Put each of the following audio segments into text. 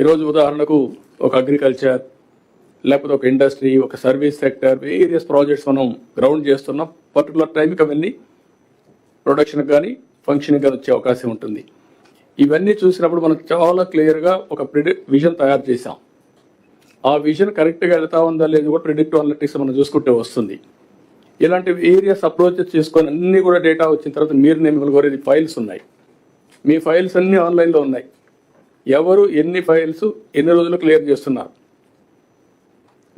ఈరోజు ఉదాహరణకు ఒక అగ్రికల్చర్ లేకపోతే ఒక ఇండస్ట్రీ ఒక సర్వీస్ సెక్టర్ వేరియస్ ప్రాజెక్ట్స్ మనం గ్రౌండ్ చేస్తున్నాం పర్టికులర్ టైంకి అవన్నీ ప్రొడక్షన్కి కానీ ఫంక్షన్కి కానీ వచ్చే అవకాశం ఉంటుంది. ఇవన్నీ చూసినప్పుడు మనం చాలా క్లియర్గా ఒక ప్రిడి విజన్ తయారు చేసాం ఆ విజన్ కరెక్ట్గా వెళ్తా ఉందా లేదు కూడా ప్రిడిక్ట్ అనలిటిక్స్ మనం చూసుకుంటే వస్తుంది. ఇలాంటి వేరియస్ అప్రోచెస్ చేసుకొని అన్ని కూడా డేటా వచ్చిన తర్వాత మీరు నేను మిమ్మల్ని కోరేది ఫైల్స్ ఉన్నాయి. మీ ఫైల్స్ అన్నీ ఆన్లైన్లో ఉన్నాయి. ఎవరు ఎన్ని ఫైల్స్ ఎన్ని రోజులు క్లియర్ చేస్తున్నారు?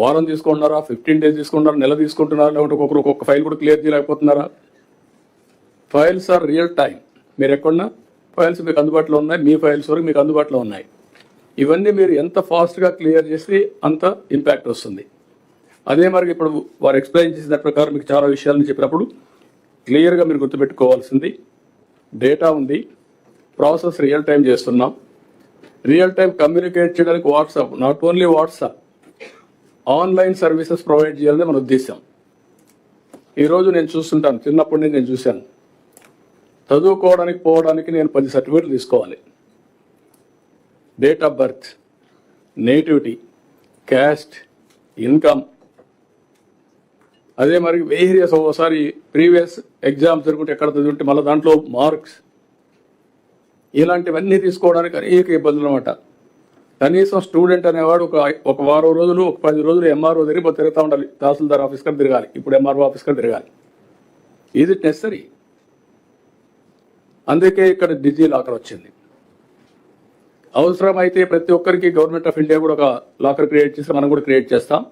వారం తీసుకుంటున్నారా? ఫిఫ్టీన్ డేస్ తీసుకుంటున్నారా? నెల తీసుకుంటున్నారా? లేకుంటే ఒక్కొక్కరు ఒక్కొక్క ఫైల్ కూడా క్లియర్ చేయలేకపోతున్నారా? ఫైల్స్ ఆర్ రియల్ టైం మీరు ఎక్కడున్నా ఫైల్స్ మీకు అందుబాటులో ఉన్నాయి. మీ ఫైల్స్ వరకు మీకు అందుబాటులో ఉన్నాయి. ఇవన్నీ మీరు ఎంత ఫాస్ట్గా క్లియర్ చేస్తే అంత ఇంపాక్ట్ వస్తుంది. అదే మరి ఇప్పుడు వారు ఎక్స్ప్లెయిన్ చేసిన ప్రకారం మీకు చాలా విషయాలను చెప్పినప్పుడు క్లియర్గా మీరు గుర్తుపెట్టుకోవాల్సింది డేటా ఉంది ప్రాసెస్ రియల్ టైం చేస్తున్నాం. రియల్ టైం కమ్యూనికేట్ చేయడానికి WhatsApp not only WhatsApp online services provide చేయాలని మన ఉద్దేశం ఈరోజు నేను చూస్తుంటాను చిన్నప్పటి నుంచి నేను చూశాను. చదువుకోవడానికి పోవడానికి నేను పది సర్టిఫికేట్లు తీసుకోవాలి. Date of birth nativity caste income అదే మరి వేరియస్ ఒకసారి ప్రీవియస్ ఎగ్జామ్స్ జరుగుతుంటే ఎక్కడ చదువుంటే మళ్ళీ దాంట్లో మార్క్స్ ఇలాంటివన్నీ తీసుకోవడానికి అనేక ఇబ్బందులు అనమాట కనీసం స్టూడెంట్ అనేవాడు ఒక ఒక వారం రోజులు ఒక పది రోజులు ఎంఆర్ఓ తిరిగి తిరుగుతూ ఉండాలి. తహసీల్దార్ ఆఫీస్ తిరగాలి. ఇప్పుడు ఎంఆర్ఓ ఆఫీస్ కాడ తిరగాలి. ఈజ్ ఇట్ నెసరీ అందుకే ఇక్కడ డిజీ లాకర్ వచ్చింది. అవసరమైతే ప్రతి ఒక్కరికి గవర్నమెంట్ ఆఫ్ ఇండియా కూడా ఒక లాకర్ క్రియేట్ చేసి మనం కూడా క్రియేట్ చేస్తాం.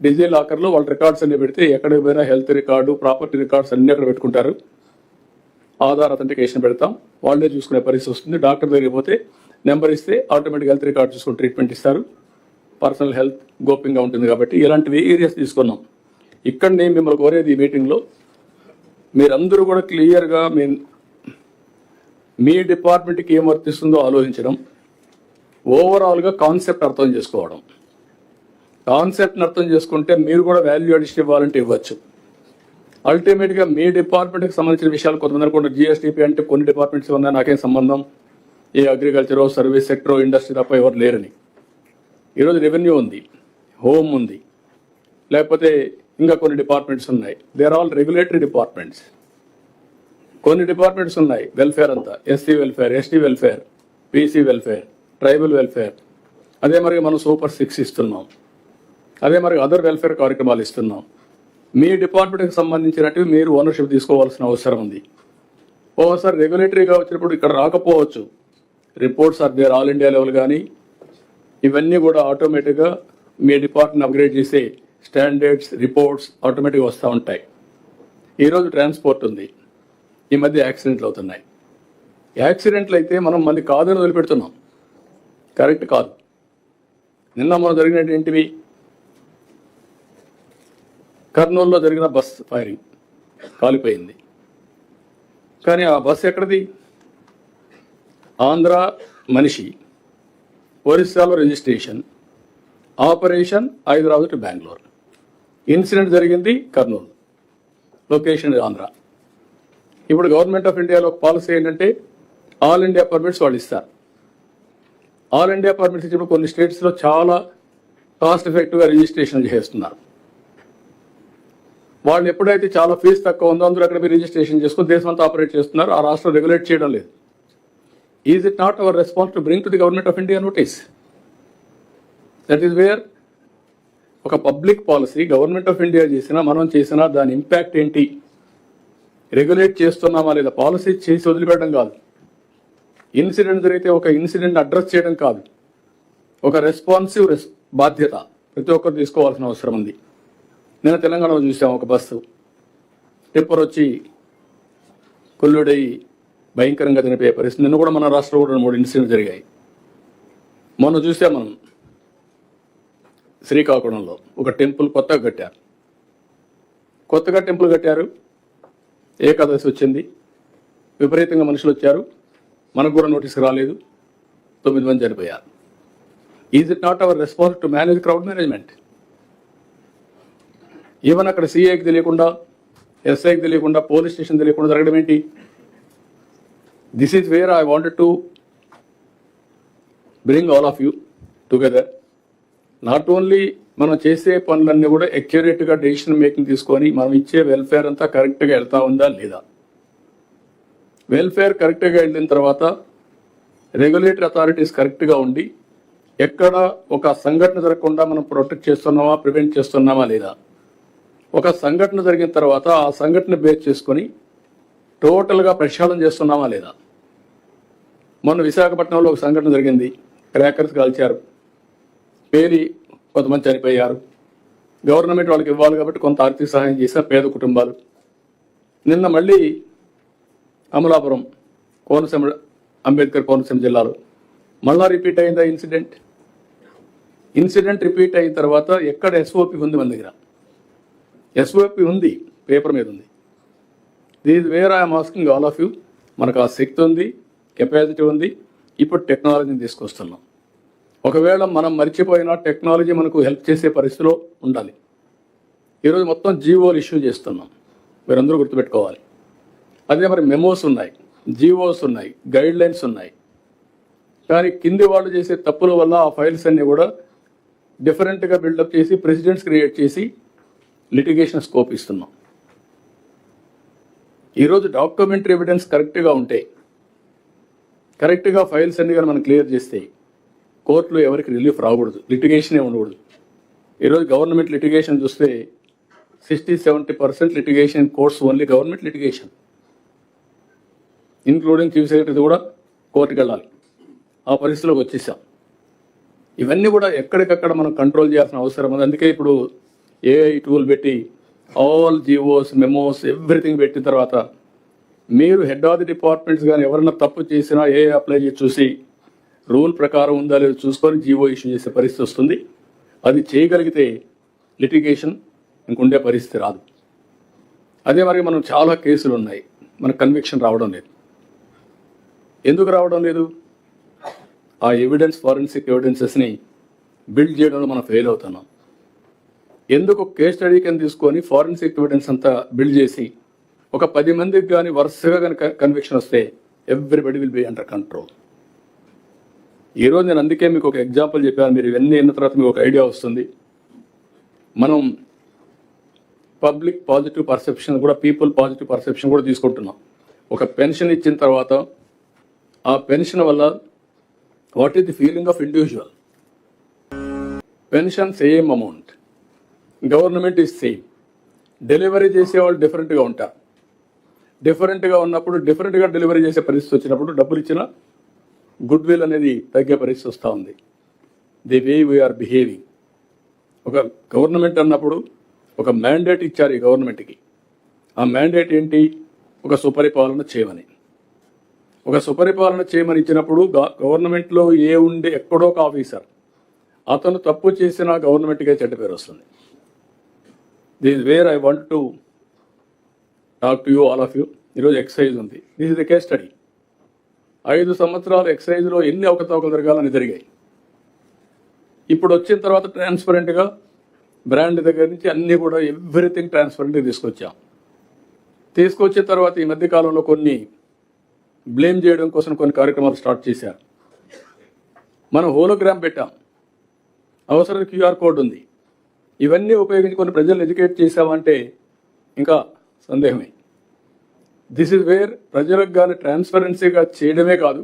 డిజీ లాకర్లో వాళ్ళ రికార్డ్స్ అన్ని పెడితే ఎక్కడికి పోయినా హెల్త్ రికార్డు ప్రాపర్టీ రికార్డ్స్ అన్ని అక్కడ పెట్టుకుంటారు. ఆధార్ అథెంటికేషన్ పెడతాం. వాళ్ళే చూసుకునే పరిస్థితి వస్తుంది. డాక్టర్ దగ్గరికి పోతే నెంబర్ ఇస్తే ఆటోమేటిక్ హెల్త్ రికార్డ్ చూసుకుని ట్రీట్మెంట్ ఇస్తారు. పర్సనల్ హెల్త్ గోప్యంగా ఉంటుంది కాబట్టి ఇలాంటివి ఏరియాస్ తీసుకున్నాం. ఇక్కడ నేను మిమ్మల్ని కోరేది ఈ మీటింగ్లో మీరందరూ కూడా క్లియర్గా మీ మీ డిపార్ట్మెంట్కి ఏం వర్తిస్తుందో ఆలోచించడం ఓవరాల్గా కాన్సెప్ట్ అర్థం చేసుకోవడం. కాన్సెప్ట్ని అర్థం చేసుకుంటే మీరు కూడా వాల్యూ అడిషన్ ఇవ్వాలంటే ఇవ్వచ్చు. అల్టిమేట్గా మీ డిపార్ట్మెంట్కి సంబంధించిన విషయాలు కొంతమంది అనుకుంటారు. జిఎస్టీపీ అంటే కొన్ని డిపార్ట్మెంట్స్ ఉన్నాయి నాకేం సంబంధం? ఏ అగ్రికల్చరో సర్వీస్ సెక్టరో ఇండస్ట్రీ తప్ప ఎవరు లేరని. ఈరోజు రెవెన్యూ ఉంది హోమ్ ఉంది లేకపోతే ఇంకా కొన్ని డిపార్ట్మెంట్స్ ఉన్నాయి. దేర్ ఆల్ రెగ్యులేటరీ డిపార్ట్మెంట్స్ కొన్ని డిపార్ట్మెంట్స్ ఉన్నాయి. వెల్ఫేర్ అంతా SC welfare ST welfare BC welfare tribal welfare అదే మరి మనం సూపర్ సిక్స్ ఇస్తున్నాం. అదే మరి అదర్ వెల్ఫేర్ కార్యక్రమాలు ఇస్తున్నాం. మీ డిపార్ట్మెంట్కి సంబంధించినట్టు మీరు ఓనర్షిప్ తీసుకోవాల్సిన అవసరం ఉంది. ఓసారి రెగ్యులేటరీగా వచ్చినప్పుడు ఇక్కడ రాకపోవచ్చు. Reports are there all India level కానీ ఇవన్నీ కూడా ఆటోమేటిక్గా మీ డిపార్ట్మెంట్ అప్గ్రేడ్ చేసే స్టాండర్డ్స్ రిపోర్ట్స్ ఆటోమేటిక్గా వస్తూ ఉంటాయి. ఈరోజు ట్రాన్స్పోర్ట్ ఉంది. ఈ మధ్య యాక్సిడెంట్లు అవుతున్నాయి. యాక్సిడెంట్లు అయితే మనం మళ్ళీ కాదని వదిలిపెడుతున్నాం. కరెక్ట్ కాదు. నిన్న మనం జరిగినట్టు ఏంటివి కర్నూలులో జరిగిన బస్ ఫైరింగ్ కాలిపోయింది. కానీ ఆ బస్ ఎక్కడిది? ఆంధ్ర మనిషి ఒరిస్సాలో registration operation Hyderabad to Bengaluru. Incident జరిగింది కర్నూలు లొకేషన్ ఆంధ్ర. ఇప్పుడు గవర్నమెంట్ ఆఫ్ ఇండియాలో ఒక పాలసీ ఏంటంటే ఆల్ ఇండియా పర్మిట్స్ వాళ్ళు ఇస్తారు. ఆల్ ఇండియా పర్మిట్స్ ఇచ్చినప్పుడు కొన్ని స్టేట్స్లో చాలా కాస్ట్ ఎఫెక్టివ్గా రిజిస్ట్రేషన్ చేస్తున్నారు. వాళ్ళు ఎప్పుడైతే చాలా ఫీజు తక్కువ ఉందో అందరూ అక్కడ మీరు రిజిస్ట్రేషన్ చేసుకుని దేశమంతా ఆపరేట్ చేస్తున్నారు ఆ రాష్ట్రం రెగ్యులేట్ చేయడం లేదు. Is it not our response to bring to the government of India notice that is where ఒక public policy government of India చేసినా మనం చేసినా దాని ఇంపాక్ట్ ఏంటి? రెగ్యులేట్ చేస్తున్నామా లేదా? పాలసీ చేసి వదిలిపెట్టడం కాదు. ఇన్సిడెంట్ జరిగితే ఒక ఇన్సిడెంట్ అడ్రస్ చేయడం కాదు. ఒక రెస్పాన్సివ్ రెస్ బాధ్యత. ప్రతి ఒక్కరు తీసుకోవాల్సిన అవసరం ఉంది. నేను తెలంగాణలో చూసాం ఒక బస్సు. టిప్పర్ వచ్చి కొల్లుడై భయంకరంగా చనిపోయే పరిస్థితి నిన్న కూడా మన రాష్ట్రంలో కూడా మూడు ఇన్సిడెంట్ జరిగాయి. మొన్న చూసాం మనం. శ్రీకాకుళంలో ఒక టెంపుల్ కొత్తగా కట్టారు. కొత్తగా టెంపుల్ కట్టారు. ఏకాదశి వచ్చింది. విపరీతంగా మనుషులు వచ్చారు. మనకు కూడా నోటీస్ రాలేదు. తొమ్మిది మంది చనిపోయారు. Is it not our response to manage crowd management even అక్కడ సీఐకి తెలియకుండా ఎస్ఐకి తెలియకుండా పోలీస్ స్టేషన్ తెలియకుండా జరగడం ఏంటి? This is where I wanted to bring all of you together not only మనం చేసే పనులన్నీ కూడా ఎక్యురేట్గా డెసిషన్ మేకింగ్ తీసుకొని మనం ఇచ్చే వెల్ఫేర్ అంతా కరెక్ట్గా వెళ్తా ఉందా లేదా? వెల్ఫేర్ కరెక్ట్గా వెళ్ళిన తర్వాత రెగ్యులేటరీ అథారిటీస్ కరెక్ట్గా ఉండి ఎక్కడ ఒక సంఘటన జరగకుండా మనం ప్రొటెక్ట్ చేస్తున్నామా ప్రివెంట్ చేస్తున్నామా లేదా? ఒక సంఘటన జరిగిన తర్వాత ఆ సంఘటన బేస్ చేసుకొని టోటల్గా ప్రక్షాళన చేస్తున్నామా లేదా? మొన్న విశాఖపట్నంలో ఒక సంఘటన జరిగింది. క్రాకర్స్ కాల్చారు. పేరి కొంతమంది చనిపోయారు. గవర్నమెంట్ వాళ్ళకి ఇవ్వాలి కాబట్టి కొంత ఆర్థిక సహాయం చేసిన పేద కుటుంబాలు. నిన్న మళ్ళీ అమలాపురం కోనసీమ అంబేద్కర్ కోనసీమ జిల్లాలో మళ్ళా రిపీట్ అయిందా ఇన్సిడెంట్ ఇన్సిడెంట్ రిపీట్ అయిన తర్వాత ఎక్కడ ఎస్ఓపి ఉంది మన దగ్గర? ఎస్ఓపి ఉంది పేపర్ మీద ఉంది. These where I'm asking all of you మనకు ఆ శక్తి ఉంది కెపాసిటీ ఉంది ఇప్పుడు టెక్నాలజీని తీసుకొస్తున్నాం. ఒకవేళ మనం మర్చిపోయినా టెక్నాలజీ మనకు హెల్ప్ చేసే పరిస్థితిలో ఉండాలి. ఈరోజు మొత్తం జీవోలు ఇష్యూ చేస్తున్నాం. మీరందరూ గుర్తుపెట్టుకోవాలి. అదే మరి మెమోస్ ఉన్నాయి జీవోస్ ఉన్నాయి గైడ్ లైన్స్ ఉన్నాయి. కానీ కింది వాళ్ళు చేసే తప్పుల వల్ల ఆ ఫైల్స్ అన్నీ కూడా డిఫరెంట్గా బిల్డప్ చేసి ప్రెసిడెంట్స్ క్రియేట్ చేసి లిటిగేషన్ స్కోప్ ఇస్తున్నాం. ఈరోజు డాక్యుమెంటరీ ఎవిడెన్స్ కరెక్ట్గా ఉంటే కరెక్ట్గా ఫైల్స్ అన్ని కానీ మనం క్లియర్ చేస్తే కోర్టులో ఎవరికి రిలీఫ్ రాకూడదు లిటిగేషనే ఉండకూడదు. ఈరోజు గవర్నమెంట్ లిటిగేషన్ చూస్తే sixty seventy percent litigation courts only government litigation. Including chief secretary కూడా కోర్టుకు వెళ్ళాలి. ఆ పరిస్థితిలోకి వచ్చేసాం. ఇవన్నీ కూడా ఎక్కడికక్కడ మనం కంట్రోల్ చేయాల్సిన అవసరం ఉంది. అందుకే ఇప్పుడు ఏఐ టూల్ పెట్టి ఆల్ జీవోస్ మెమోస్ ఎవ్రీథింగ్ పెట్టిన తర్వాత మీరు హెడ్ ఆఫ్ ది డిపార్ట్మెంట్స్ కానీ ఎవరైనా తప్పు చేసినా ఏ అప్లై చేసి చూసి రూల్ ప్రకారం ఉందా లేదో చూసుకొని జీవో ఇష్యూ చేసే పరిస్థితి వస్తుంది. అది చేయగలిగితే లిటిగేషన్ ఇంకుండే పరిస్థితి రాదు. అదే మరి మనం చాలా కేసులు ఉన్నాయి. మన కన్విక్షన్ రావడం లేదు. ఎందుకు రావడం లేదు? ఆ ఎవిడెన్స్ ఫారెన్సిక్ ఎవిడెన్సెస్ని బిల్డ్ చేయడంలో మనం ఫెయిల్ అవుతున్నాం. ఎందుకు కేస్ స్టడీ కింద తీసుకొని ఫారెన్సిక్ ఎవిడెన్స్ అంతా బిల్డ్ చేసి ఒక పది మందికి కానీ వరుసగా కనుక కన్విక్షన్ వస్తే everybody will be under control ఈరోజు నేను అందుకే మీకు ఒక ఎగ్జాంపుల్ చెప్పాను. మీరు ఇవన్నీ అయిన తర్వాత మీకు ఒక ఐడియా వస్తుంది. మనం పబ్లిక్ పాజిటివ్ పర్సెప్షన్ కూడా పీపుల్ పాజిటివ్ పర్సెప్షన్ కూడా తీసుకుంటున్నాం. ఒక పెన్షన్ ఇచ్చిన తర్వాత ఆ పెన్షన్ వల్ల what is the feeling of individual pension same amount government is same delivery చేసేవాళ్ళు డిఫరెంట్గా ఉంటారు. డిఫరెంట్గా ఉన్నప్పుడు డిఫరెంట్గా డెలివరీ చేసే పరిస్థితి వచ్చినప్పుడు డబ్బులు ఇచ్చిన గుడ్ విల్ అనేది తగ్గే పరిస్థితి వస్తూ ఉంది. ది వే వీఆర్ బిహేవింగ్ ఒక గవర్నమెంట్ అన్నప్పుడు ఒక మ్యాండేట్ ఇచ్చారు ఈ గవర్నమెంట్కి. ఆ మ్యాండేట్ ఏంటి? ఒక సుపరిపాలన చేయమని. ఒక సుపరిపాలన చేయమని ఇచ్చినప్పుడు గవర్నమెంట్లో ఏ ఉండే ఎక్కడో ఒక ఆఫీసర్ అతను తప్పు చేసినా గవర్నమెంట్కే చెడ్డ పేరు వస్తుంది. This where I want to talk to you all of you ఈరోజు ఎక్సర్సైజ్ ఉంది. This is the case study ఐదు సంవత్సరాలు ఎక్సర్సైజ్లో ఎన్ని అవకతవకలు జరగాలని జరిగాయి. ఇప్పుడు వచ్చిన తర్వాత ట్రాన్స్పరెంట్గా బ్రాండ్ దగ్గర నుంచి అన్నీ కూడా ఎవ్రీథింగ్ ట్రాన్స్పరెంట్గా తీసుకొచ్చాం. తీసుకొచ్చిన తర్వాత ఈ మధ్య కాలంలో కొన్ని బ్లేమ్ చేయడం కోసం కొన్ని కార్యక్రమాలు స్టార్ట్ చేశారు. మనం హోలోగ్రామ్ పెట్టాం. అవసరం క్యూఆర్ కోడ్ ఉంది. ఇవన్నీ ఉపయోగించి కొన్ని ప్రజలను ఎడ్యుకేట్ చేశామంటే ఇంకా సందేహమే. దిస్ ఇస్ వేర్ ప్రజలకు కానీ ట్రాన్స్పరెన్సీగా చేయడమే కాదు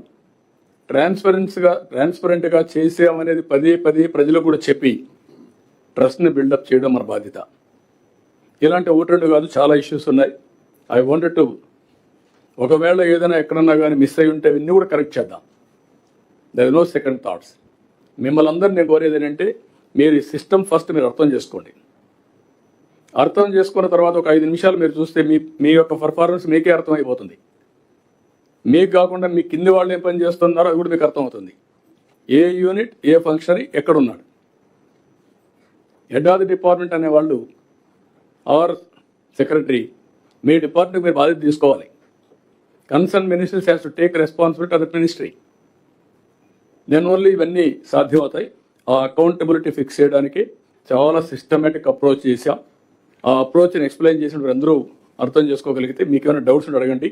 ట్రాన్స్పరెన్స్గా ట్రాన్స్పరెంట్గా చేసామనేది పదే పదే ప్రజలు కూడా చెప్పి ట్రస్ట్ని బిల్డప్ చేయడం మన బాధ్యత. ఇలాంటి ఒకటి రెండు కాదు చాలా ఇష్యూస్ ఉన్నాయి. ఐ వాంటెడ్ టు ఒకవేళ ఏదైనా ఎక్కడన్నా కానీ మిస్ అయి ఉంటే ఇవన్నీ కూడా కరెక్ట్ చేద్దాం. దర్ నో సెకండ్ థాట్స్ మిమ్మల్ని అందరినీ నేను కోరేది ఏంటంటే మీరు ఈ సిస్టమ్ ఫస్ట్ మీరు అర్థం చేసుకోండి. అర్థం చేసుకున్న తర్వాత ఒక ఐదు నిమిషాలు మీరు చూస్తే మీ మీ యొక్క పర్ఫార్మెన్స్ మీకే అర్థమైపోతుంది. మీకు కాకుండా మీ కింది వాళ్ళు ఏం పని చేస్తున్నారో అది కూడా మీకు అర్థమవుతుంది. ఏ యూనిట్ ఏ ఫంక్షన్ ఎక్కడున్నాడు. హెడ్ ఆఫ్ ది డిపార్ట్మెంట్ అనే వాళ్ళు ఆర్ సెక్రటరీ మీ డిపార్ట్మెంట్ మీరు బాధ్యత తీసుకోవాలి. Concern ministers has to take responsibility of the ministry. Then only ఇవన్నీ సాధ్యమవుతాయి. ఆ అకౌంటబిలిటీ ఫిక్స్ చేయడానికి చాలా సిస్టమేటిక్ అప్రోచ్ చేశాం. ఆ అప్రోచ్ని ఎక్స్ప్లెయిన్ చేసిన అందరూ అర్థం చేసుకోగలిగితే మీకు ఏమైనా డౌట్స్ ఉంటే అడగండి.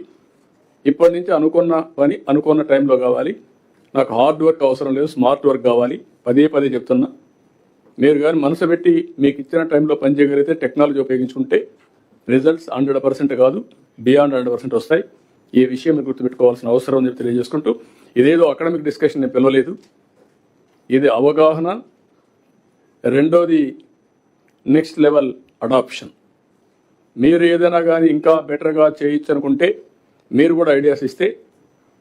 ఇప్పటి నుంచి అనుకున్న పని అనుకున్న టైంలో కావాలి. నాకు హార్డ్ వర్క్ అవసరం లేదు స్మార్ట్ వర్క్ కావాలి. పదే పదే చెప్తున్నా. మీరు కానీ మనసు పెట్టి మీకు ఇచ్చిన టైంలో పని చేయగలిగితే టెక్నాలజీ ఉపయోగించుకుంటే రిజల్ట్స్ హండ్రెడ్ పర్సెంట్ కాదు బియాండ్ హండ్రెడ్ పర్సెంట్ వస్తాయి. ఈ విషయం మీరు గుర్తుపెట్టుకోవాల్సిన అవసరం అని చెప్పి తెలియజేసుకుంటూ ఇదేదో అకాడమిక్ డిస్కషన్ నేను పిలవలేదు. ఇది అవగాహన. రెండోది నెక్స్ట్ లెవెల్ అడాప్షన్ మీరు ఏదైనా కానీ ఇంకా బెటర్గా చేయొచ్చు అనుకుంటే మీరు కూడా ఐడియాస్ ఇస్తే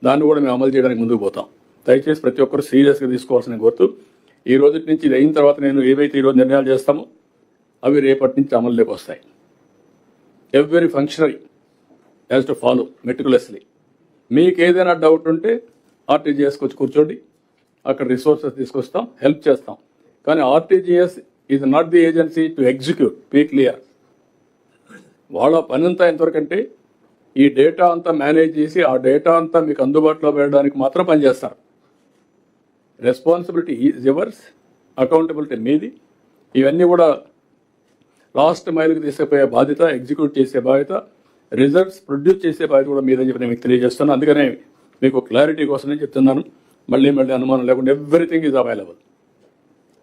దాన్ని కూడా మేము అమలు చేయడానికి ముందుకు పోతాం. దయచేసి ప్రతి ఒక్కరు సీరియస్గా తీసుకోవాల్సిన కోరుతూ ఈ రోజు నుంచి ఇది అయిన తర్వాత నేను ఏవైతే ఈరోజు నిర్ణయాలు చేస్తామో అవి రేపటి నుంచి అమలులోకి వస్తాయి. Every functionary has to follow meticulously మీకు ఏదైనా డౌట్ ఉంటే ఆర్టీజీఎస్కి వచ్చి కూర్చోండి. అక్కడ రిసోర్సెస్ తీసుకొస్తాం హెల్ప్ చేస్తాం. కానీ RTGS is not the agency to execute P clear వాళ్ళ పని అంతా ఎంతవరకంటే ఈ డేటా అంతా మేనేజ్ చేసి ఆ డేటా అంతా మీకు అందుబాటులో పెట్టడానికి మాత్రం పనిచేస్తారు రెస్పాన్సిబిలిటీ ఈజ్ యువర్స్ అకౌంటబిలిటీ మీది. ఇవన్నీ కూడా లాస్ట్ మైల్కి తీసుకుపోయే బాధ్యత ఎగ్జిక్యూట్ చేసే బాధ్యత రిజల్ట్స్ ప్రొడ్యూస్ చేసే బాధ్యత కూడా మీదని చెప్పి నేను మీకు తెలియజేస్తున్నాను. అందుకనే మీకు క్లారిటీ కోసం నేను చెప్తున్నాను. మళ్ళీ మళ్ళీ అనుమానం లేకుండా everything is available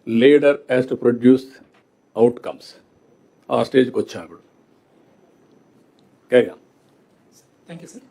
leader has to produce outcomes ఆ స్టేజ్కి వచ్చాను ఇప్పుడు థ్యాంక్ యూ సార్